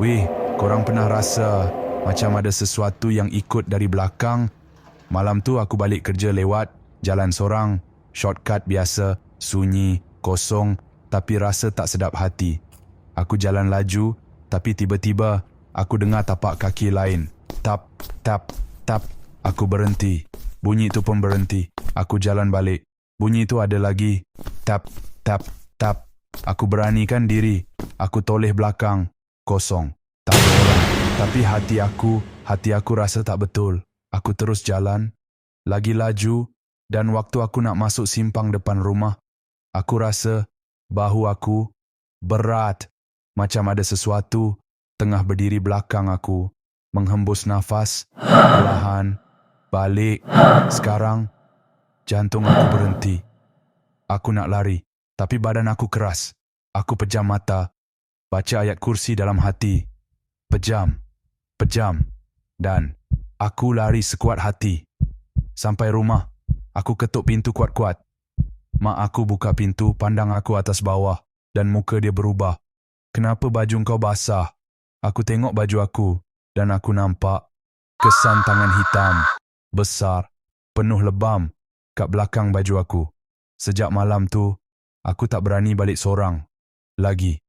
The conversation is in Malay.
Weh, korang pernah rasa macam ada sesuatu yang ikut dari belakang? Malam tu aku balik kerja lewat jalan sorang, shortcut biasa, sunyi, kosong, tapi rasa tak sedap hati. Aku jalan laju, tapi tiba-tiba aku dengar tapak kaki lain. Tap, tap, tap. Aku berhenti. Bunyi itu pun berhenti. Aku jalan balik. Bunyi itu ada lagi. Tap, tap, tap. Aku beranikan diri. Aku toleh belakang. Kosong. Tak ada orang. Tapi hati aku, hati aku rasa tak betul. Aku terus jalan. Lagi laju. Dan waktu aku nak masuk simpang depan rumah, aku rasa bahu aku berat. Macam ada sesuatu tengah berdiri belakang aku. Menghembus nafas. Perlahan. Balik. Sekarang, jantung aku berhenti. Aku nak lari. Tapi badan aku keras. Aku pejam mata. Baca ayat kursi dalam hati. Pejam. Pejam. Dan aku lari sekuat hati. Sampai rumah, aku ketuk pintu kuat-kuat. Mak aku buka pintu, pandang aku atas bawah dan muka dia berubah. Kenapa baju kau basah? Aku tengok baju aku dan aku nampak kesan tangan hitam, besar, penuh lebam kat belakang baju aku. Sejak malam tu, aku tak berani balik sorang lagi.